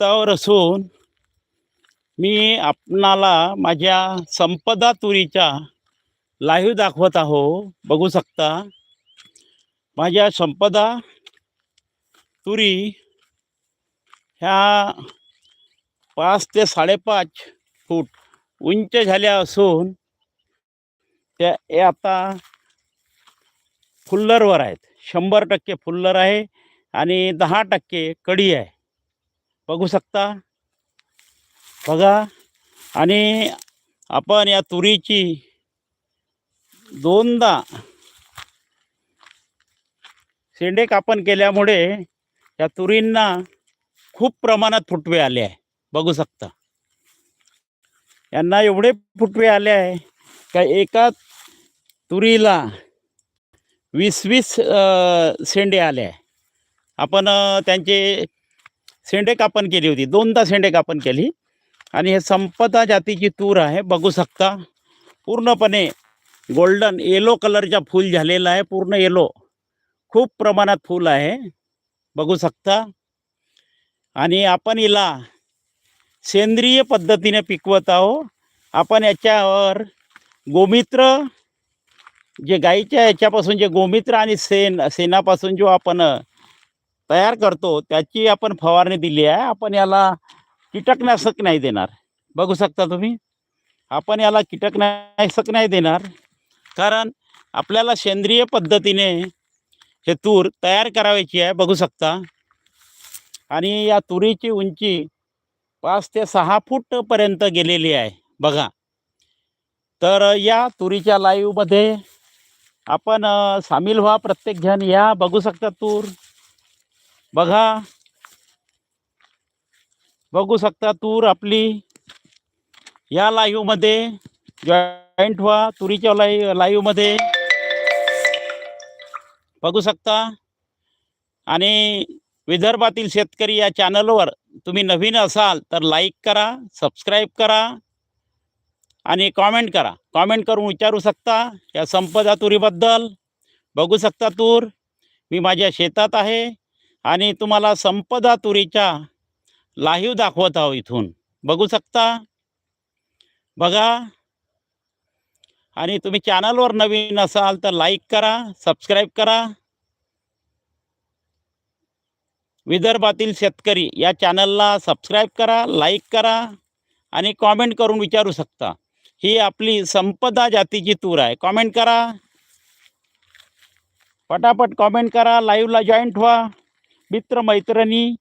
शेतावर असून मी आपणाला माझ्या संपदा तुरीचा लाईव्ह दाखवत आहो. बघू शकता माझ्या संपदा तुरी ह्या पाच ते साडेपाच फूट उंच झाल्या असून त्या हे आता फुल्लरवर आहेत. शंभर टक्के फुल्लर आहे आणि दहा टक्के कडी आहे. बघू शकता. बघा. आणि आपण या तुरीची दोनदा शेंडे कापण केल्यामुळे या तुरींना खूप प्रमाणात फुटवे आले आहे. बघू शकता. यांना एवढे फुटवे आले आहे का एका तुरीला वीस वीस शेंडे आले आहे. आपण त्यांचे शेंडे कापण केली होती. दोनदा शेंडे कापण केली. आणि हे संपदा जातीची तूर आहे. बघू शकता. पूर्णपणे गोल्डन येलो कलरचा फूल झालेला आहे. पूर्ण येलो खूप प्रमाणात फूल आहे. बघू शकता. आणि आपण हिला सेंद्रिय पद्धतीने पिकवत आहो आपण याच्यावर गोमित्र जे गाईच्या याच्यापासून जे गोमित्र आणि शेण शेणापासून जो आपण तयार करतो त्याची आपण फवारणी दिली आहे आपण याला कीटकनाशक नाही देणार. बघू शकता तुम्ही आपण याला कीटकनाशक नाही देणार कारण आपल्याला सेंद्रिय पद्धतीने हे तूर तयार करायची आहे बघू शकता. आणि या तुरीची उंची पाच ते सहा फूटपर्यंत गेलेली आहे बघा. तर या तुरीच्या लाईवमध्ये आपण सामील व्हा प्रत्येकजण या बघू शकता तूर. बघा. बघू शकता तूर आपली या लाईव्हमध्ये जॉईंट व्हा तुरीच्या लाईव्ह लाईव्हमध्ये बघू शकता. आणि विदर्भातील शेतकरी या चॅनलवर तुम्ही नवीन असाल तर लाईक करा सबस्क्राईब करा आणि कॉमेंट करा. कॉमेंट करून विचारू शकता या संपदा तुरीबद्दल. बघू शकता तूर. मी माझ्या शेतात आहे. आणि तुम्हाला संपदा तुरीच्या लाईव्ह दाखवत आहो इथून. बघू शकता? बघा. आणि तुम्ही चॅनलवर नवीन असाल तर लाईक करा सबस्क्राईब करा. विदर्भातील शेतकरी या चॅनलला सबस्क्राईब करा लाईक करा आणि कॉमेंट करून विचारू शकता. ही आपली संपदा जातीची तूर आहे. कॉमेंट करा. पटापट कॉमेंट करा लाईव्हला जॉईंट व्हा मित्र मैत्रिणी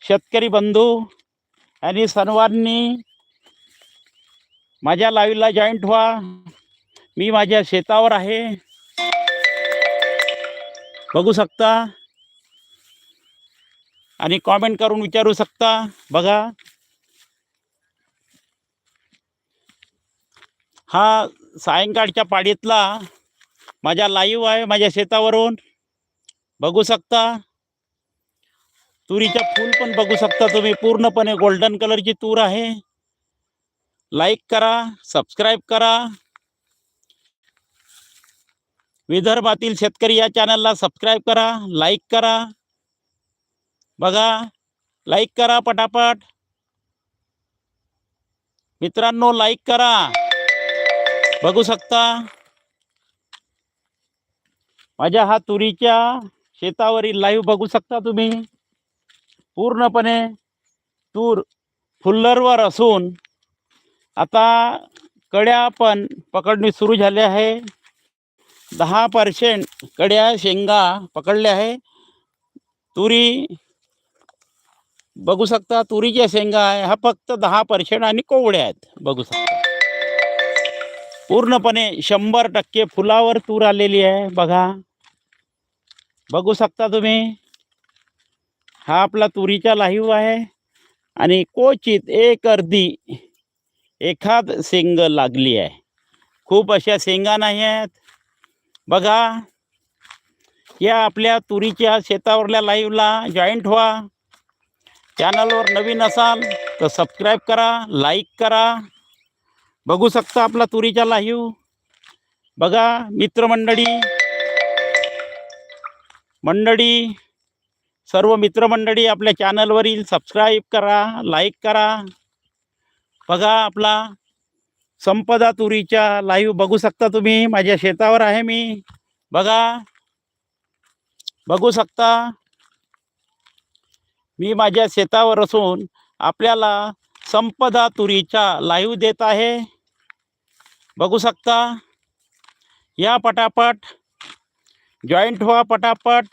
शेतकरी बंधू आणि सर्वांनी माझ्या लाईव्हला जॉईंट व्हा. मी माझ्या शेतावर आहे. बघू शकता. आणि कॉमेंट करून विचारू शकता. बघा. हा सायंकाळच्या पाडीतला माझ्या लाईव्ह आहे माझ्या शेतावरून. बघू शकता. तुरीचा फूल पण बघू शकता तुम्ही. पूर्णपणे गोल्डन कलरची तूर आहे. लाईक करा सबस्क्राईब करा. विदर्भातील शेतकरी या चॅनलला सबस्क्राईब करा लाईक करा. बघा लाईक करा पटापट. मित्रांनो लाईक करा. बघू शकता. माझ्या हा तुरीच्या शेतावरील लाईव्ह बघू शकता तुम्ही. पूर्णपणे तूर फुल्लरवर असून आता कड्या पण पकडणी सुरू झाल्या आहे. दहा पर्सेंट कड्या शेंगा पकडल्या आहे. तुरी बघू शकता तुरीच्या शेंगा आहे हा फक्त दहा पर्सेंट आणि कोवड्या आहेत. बघू शकता. पूर्णपणे शंभर टक्के फुलावर तूर आलेली आहे. बघा. बघू शकता तुम्ही. हा आपला तुरीचा लाईव्ह आहे. आणि क्वचित एक अर्धी एखाद शेंग लागली आहे. खूप अशा शेंगा नाही आहेत. बघा या आपल्या तुरीच्या शेतावरल्या लाईव्हला जॉईंट व्हा. चॅनलवर नवीन असाल तर सबस्क्राईब करा लाईक करा. बघू शकता आपला तुरीचा लाईव्ह बघा मित्रमंडळी मंडळी सर्व मित्रमंडळी आपल्या चॅनलवरील सबस्क्राईब करा लाईक करा. बघा आपला संपदा तुरीच्या लाईव्ह बघू शकता तुम्ही. माझ्या शेतावर आहे मी. बघा. बघू शकता. मी माझ्या शेतावर असून आपल्याला संपदा तुरीच्या लाईव्ह देत आहे. बघू शकता. या पटापट. जॉईंट व्हा पटापट.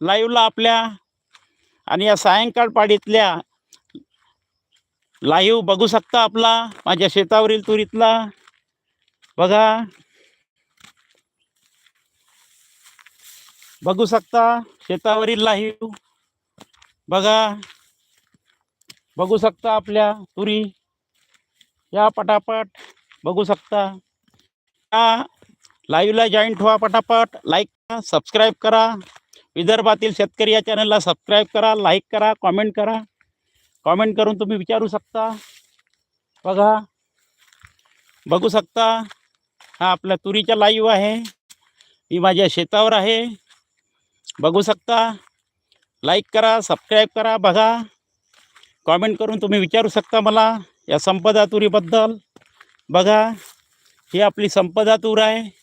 लाईव्हला आपल्या आणि या सायंकाळ पाडीतल्या लाईव्ह बघू शकता आपला माझ्या शेतावरील तुरीतला. बघा. बघू शकता शेतावरील लाईव्ह. बघा. बघू शकता आपल्या तुरी. या पटापट बघू शकता. या लाईव्हला जॉईंट व्हा पटापट. लाईक करा सबस्क्राईब करा. विदर्भातील शेतकरी या चॅनलला सबस्क्राईब करा लाईक करा कॉमेंट करा. कॉमेंट करून तुम्ही विचारू शकता. बघा. बघू शकता. हा आपल्या तुरीचा लाईव्ह आहे. मी माझ्या शेतावर आहे. बघू शकता. लाईक करा सबस्क्राईब करा बघा. कॉमेंट करून तुम्ही विचारू शकता मला या संपदा तुरीबद्दल. बघा. ही आपली संपदा तूर आहे.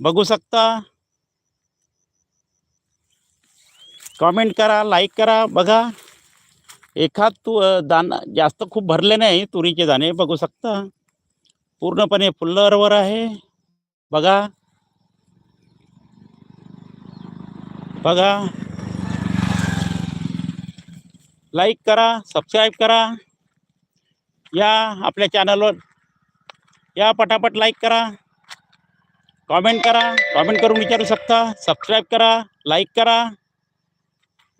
बघू शकता. कॉमेंट करा लाईक करा, बघा. एखाद तू दाना, जास्त खूप भरले नाही, तुरीचे दाणे बघू शकता. पूर्णपणे फुल्लरवर आहे. बघा. बघा. लाईक करा सबस्क्राईब करा. या आपल्या चॅनलवर. या पटापट लाईक करा. कॉमेंट करा. कॉमेंट करून विचारू शकता. सबस्क्राईब करा लाईक करा.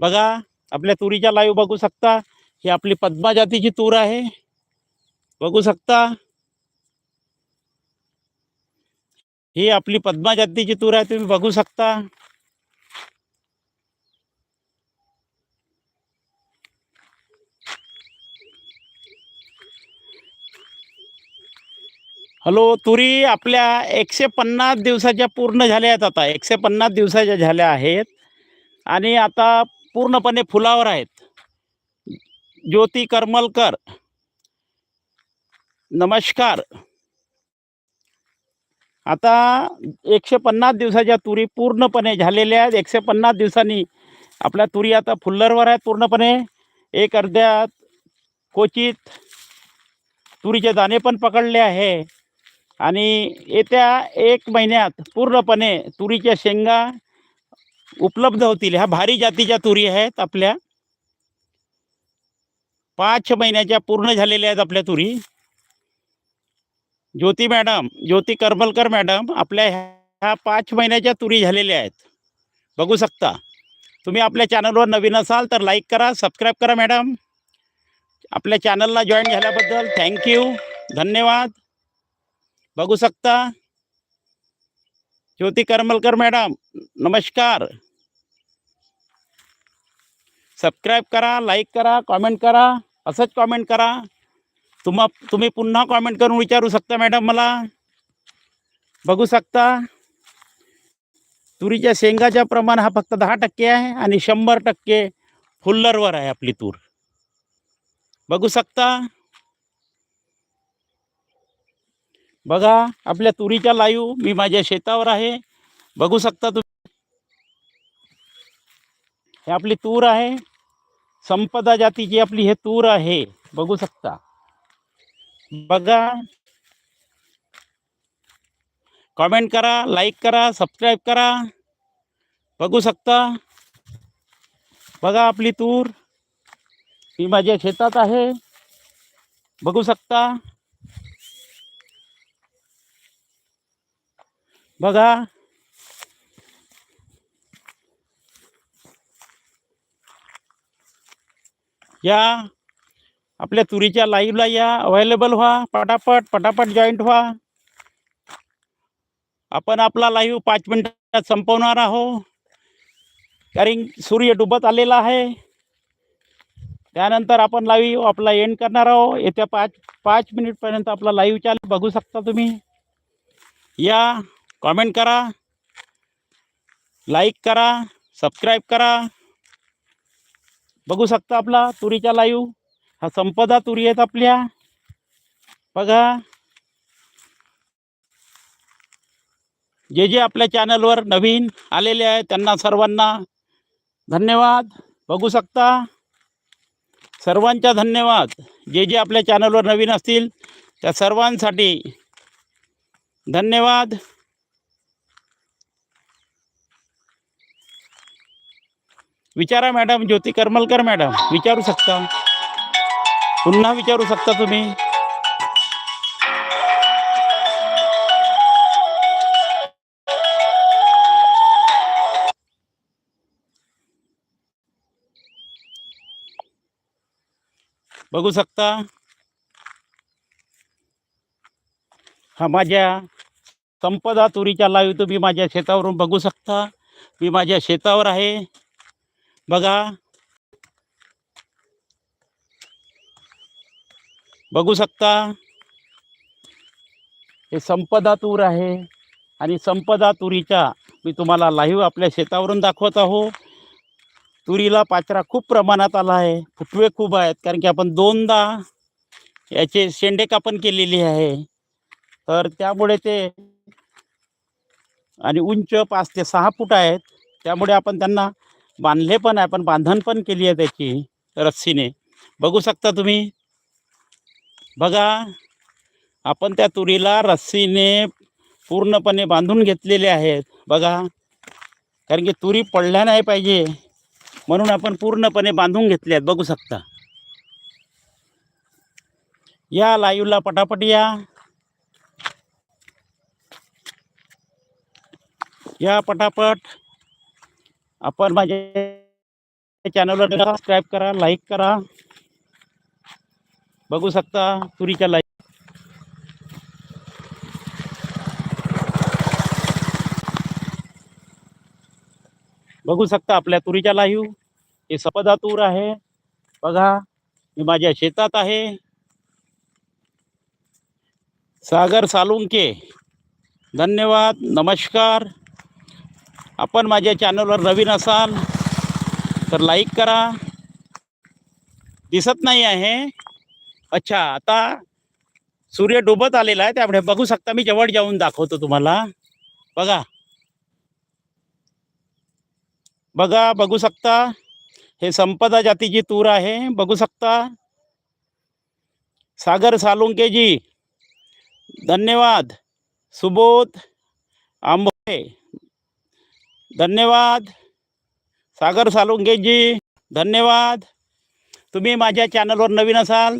बघा आपल्या तुरीच्या लाईव्ह बघू शकता. ही आपली पद्मा जातीची तूर आहे. बघू शकता. ही आपली पद्मा जातीची तूर आहे तुम्ही बघू शकता. हॅलो तुरी आपल्या एकशे पन्नास दिवसाच्या पूर्ण झाल्या आहेत आता. एकशे पन्नास दिवसाच्या झाल्या आहेत. आणि आता पूर्णपणे फुलावर आहेत. ज्योती करमलकर नमस्कार. आता एकशे पन्नास दिवसाच्या तुरी पूर्णपणे झालेल्या आहेत. एकशे पन्नास दिवसांनी आपल्या तुरी आता फुल्लरवर आहेत पूर्णपणे. एक अर्ध्या क्वचित तुरीचे दाणे पण पकडले आहे. आणि येत्या एक महिन्यात पूर्णपणे तुरीच्या शेंगा उपलब्ध होतील. ह्या भारी जातीच्या तुरी आहेत आपल्या. पाच महिन्याच्या पूर्ण झालेल्या आहेत आपल्या तुरी. ज्योती मॅडम ज्योती करमलकर मॅडम आपल्या ह्या पाच महिन्याच्या तुरी झालेल्या आहेत. बघू शकता. तुम्ही आपल्या चॅनलवर नवीन असाल तर लाईक करा सबस्क्राईब करा मॅडम. आपल्या चॅनलला जॉईन झाल्याबद्दल थँक्यू. धन्यवाद. बघू शकता. ज्योती करमलकर मॅडम नमस्कार. सबस्क्राईब करा लाईक करा कॉमेंट करा असंच कॉमेंट करा. तुम्हा तुम्ही पुन्हा कॉमेंट करून विचारू शकता मॅडम मला? बघू शकता. तुरीच्या शेंगाच्या प्रमाण हा फक्त दहा टक्के आहे आणि शंभर टक्के फुल्लरवर आहे आपली तूर. बघू शकता. बघा, आपल्या तुरीच्या लाईव्ह मी माझ्या शेतावर आहे. बघू शकता तुम्ही. हे आपली तूर आहे. संपदा जातीची आपली हे तूर आहे. बघू शकता. बघा. कॉमेंट करा, लाईक करा, सबस्क्राईब करा. बघू शकता. बघा आपली तूर. मी माझ्या शेतात आहे. बघू शकता. बघा. या. आपल्या तुरीच्या लाईव्हला या. अवेलेबल व्हा. पटापट पटापट जॉईंट व्हा. आपण आपला लाईव्ह पाच मिनिटात संपवणार आहोत. कारण सूर्य डुबत आलेला आहे. त्यानंतर आपण लाईव्ह आपला एंड करणार आहोत. येत्या पाच पाच मिनिटपर्यंत आपला लाईव्ह चालू बघू शकता तुम्ही. या. कॉमेंट करा लाईक करा सबस्क्राईब करा. बघू शकता आपला तुरीचा लाईव्ह हा संपदा तुरी आहेत आपल्या. बघा. जे जे आपल्या चॅनलवर नवीन आलेले आहे त्यांना सर्वांना धन्यवाद. बघू शकता. सर्वांच्या धन्यवाद. जे जे आपल्या चॅनलवर नवीन असतील त्या सर्वांसाठी धन्यवाद. विचारा मॅडम ज्योती करमलकर मॅडम विचारू शकता? पुन्हा विचारू शकता तुम्ही? बघू शकता? हा माझ्या संपदा तुरीच्या लाईव्ह तुम्ही माझ्या शेतावरून बघू शकता. मी माझ्या शेतावर आहे. बघा. बघू शकता. हे संपदा तूर आहे आणि संपदा तुरीच्या मी तुम्हाला लाईव्ह आपल्या शेतावरून दाखवत आहो. तुरीला पाचरा खूप प्रमाणात आला आहे. फुटवे खूप आहेत कारण की आपण दोनदा याचे शेंडे कापण केलेली आहे. तर त्यामुळे ते आणि उंच पाच ते सहा फूट आहेत. त्यामुळे आपण त्यांना बांधले पण आहे पण बांधण पण केली आहे त्याची रस्सीने. बघू शकता तुम्ही. बघा आपण त्या तुरीला रस्सीने पूर्णपणे बांधून घेतलेले आहेत. बघा कारण की तुरी पडल्या नाही पाहिजे म्हणून आपण पूर्णपणे बांधून घेतले आहेत. बघू शकता. या लाईव्हला पटापट या. या पटापट. आपण माझ्या चॅनलवर सबस्क्राईब करा लाईक करा. बघू शकता तुरीच्या लाईक बघू शकता आपल्या तुरीच्या लाईव्ह हे सपदा तूर आहे. बघा मी माझ्या शेतात आहे. सागर सालुंके. धन्यवाद नमस्कार. आपण माझ्या चॅनलवर नवीन असाल तर लाईक करा. दिसत नाही आहे. अच्छा आता सूर्य डुबत आलेला आहे त्यामुळे बघू शकता मी जवळ जाऊन दाखवतो तुम्हाला. बघा. बघा बघू शकता. हे संपदा जातीची तूर आहे. बघू शकता. सागर सालुंकेजी धन्यवाद. सुबोध आंबोळे धन्यवाद. सागर सालुंगेजी धन्यवाद. तुम्ही माझ्या चॅनलवर नवीन असाल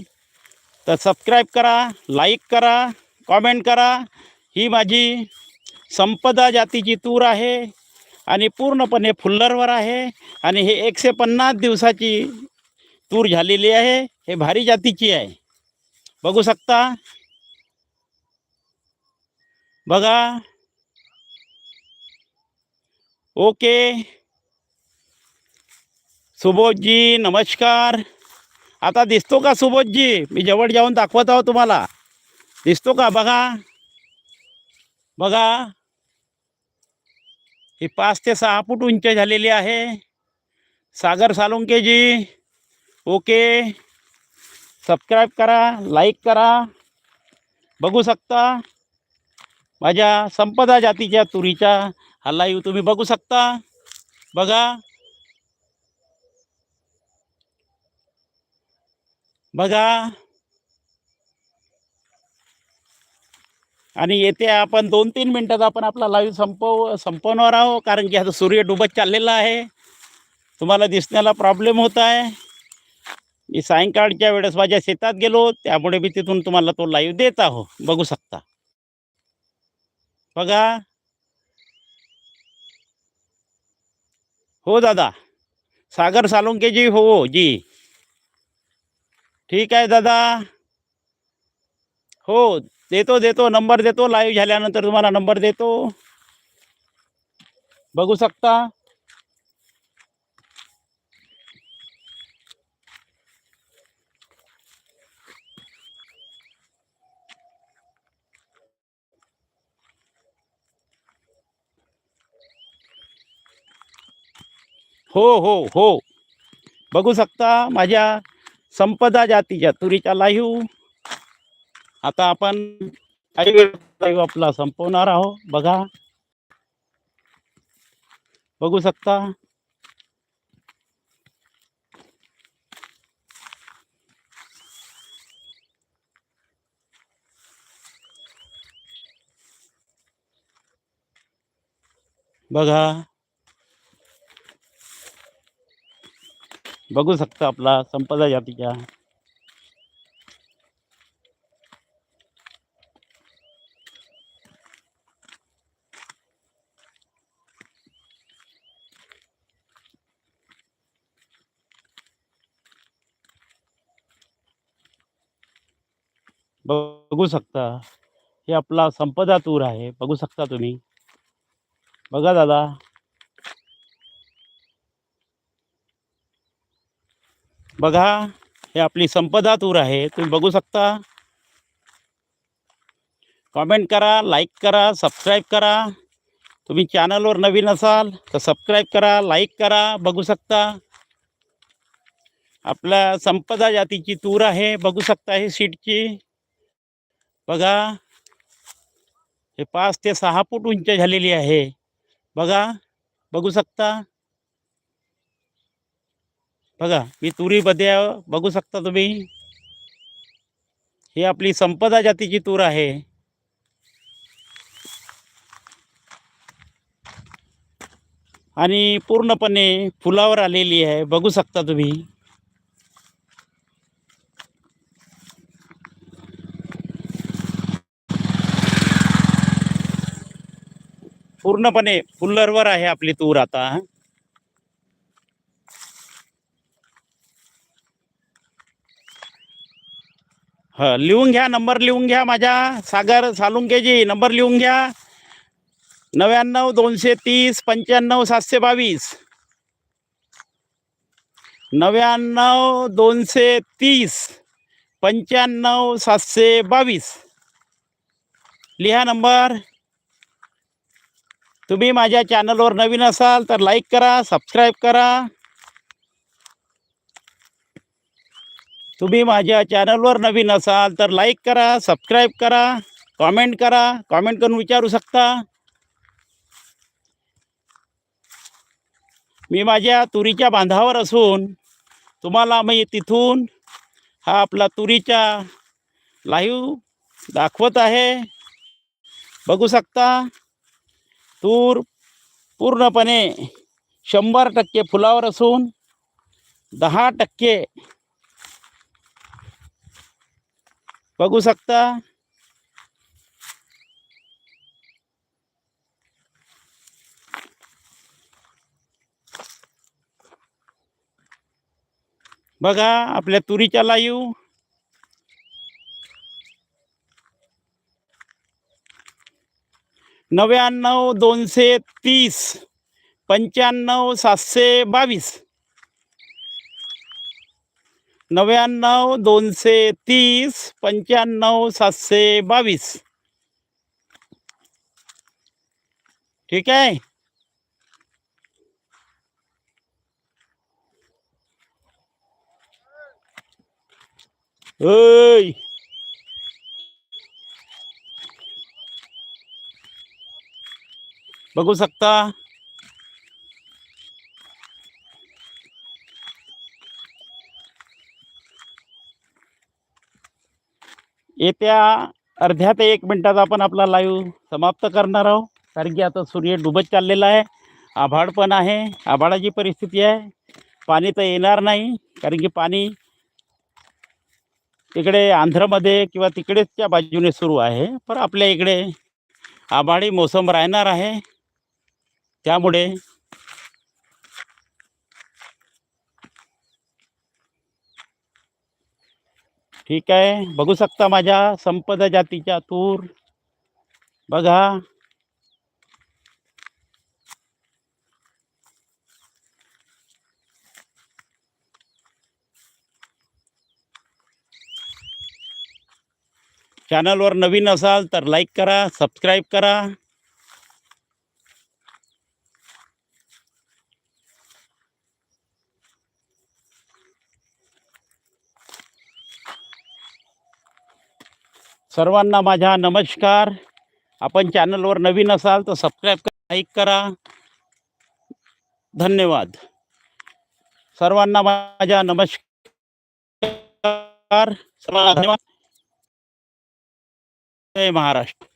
तर सबस्क्राईब करा लाईक करा कॉमेंट करा. ही माझी संपदा जातीची तूर आहे आणि पूर्णपणे फुल्लरवर आहे आणि हे एकशे पन्नास दिवसाची तूर झालेली आहे हे भारी जातीची आहे. बघू शकता? बघा. ओके. सुबोधजी नमस्कार. आता दिसतो का सुबोधजी? मी जवळ जाऊन दाखवत आहो तुम्हाला. दिसतो का? बघा. बघा. ही पाच ते सहा फूट उंच झालेली आहे. सागर सालुंकेजी. ओके. सबस्क्राईब करा लाईक करा. बघू शकता. माझ्या संपदा जातीच्या तुरीच्या हा लाईव्ह तुम्ही बघू शकता. बघा. बघा. आणि येते आपण दोन तीन मिनटात आपण आपला लाईव्ह संपव संपवणार आहोत कारण की आता सूर्य डुबत चाललेला आहे. तुम्हाला दिसण्याला प्रॉब्लेम होत आहे. मी सायंकाळच्या वेळेस माझ्या शेतात गेलो त्यामुळे मी तिथून तुम्हाला तो लाईव्ह देत आहो. बघू शकता. बघा. हो दादा. सागर सालुंकेजी हो, हो जी. ठीक आहे दादा. हो देतो देतो. नंबर देतो. लाईव्ह झाल्यानंतर तुम्हाला नंबर देतो. बघू शकता. हो हो हो. बघू शकता माझ्या संपदा जातीच्या तुरीच्या लाईव्ह आता आपण काही वेळ लाईव्ह आपला संपवणार आहोत. बघा. बघू शकता. बघा. बघू शकता आपला संपदा जातीच्या बघू शकता हे आपला संपदा तूर आहे. बघू शकता तुम्ही. बघा दादा. बघा हे आपली संपदा तूर आहे. तुम्ही बघू शकता. कमेंट करा लाईक करा सबस्क्राईब करा. तुम्ही चॅनलवर नवीन असाल तर सबस्क्राईब करा लाईक करा बघू शकता. आपल्या संपदा जातीची तूर आहे बघू शकता हे सीटची. बघा हे पाच ते सहा फूट उंच झालेली आहे. बघा बघू शकता. बघा मी तुरी बद्या बघू शकता तुम्ही. ही आपली संपदा जातीची तूर आहे. आणि पूर्णपणे फुलावर आलेली आहे बघू शकता तुम्ही. पूर्णपणे फुल्लरवर आहे आपली तूर आता. ह लिहून घ्या नंबर लिहून घ्या माझ्या. सागर सालुंकेजी नंबर लिहून घ्या. नव्याण्णव दोनशे तीस पंच्याण्णव सातशे बावीस. नव्याण्णव दोनशे तीस पंच्याण्णव सातशे बावीस. लिहा नंबर. तुम्ही माझ्या चॅनलवर नवीन असाल तर लाईक करा सबस्क्राईब करा. तुम्ही माझ्या चॅनलवर नवीन असाल तर लाईक करा सबस्क्राईब करा कॉमेंट करा कॉमेंट करून विचारू शकता. मी माझ्या तुरीच्या बांधावर असून तुम्हाला मी तिथून हा आपला तुरीचा लाईव्ह दाखवत आहे. बघू शकता तूर पूर्णपणे शंभर टक्के फुलावर असून दहा टक्के बघू शकता. बघा आपल्या तुरीच्या लाईव. नव्याण्णव दोनशे तीस पंच्याण्णव सातशे बावीस. नव्याण्णव दोनशे तीस पंच्याण्णव सातशे बावीस. ठीक आहे? ओय बघू शकता? येत्या अर्ध्या ते एक मिनटात आपण आपला लाईव्ह समाप्त करणार आहोत. कारण की आता सूर्य डुबत चाललेला आहे. आभाळ पण आहे. आभाळाची परिस्थिती आहे. पाणी तर येणार नाही. कारण की पाणी तिकडे आंध्रमध्ये किंवा तिकडेच्या बाजूने सुरू आहे. पण आपल्या इकडे आभाळी मोसम राहणार आहे. त्यामुळे ठीक आहे. बघू शकता माझ्या संपदा जातीच्या तूर. बघा. चॅनलवर नवीन असाल तर लाईक करा सबस्क्राईब करा. सर्वांना माझा नमस्कार. आपण चॅनलवर नवीन असाल तर सबस्क्राईब करा लाईक करा. धन्यवाद. सर्वांना माझा नमस्कार. सर्वांना धन्यवाद. जय महाराष्ट्र.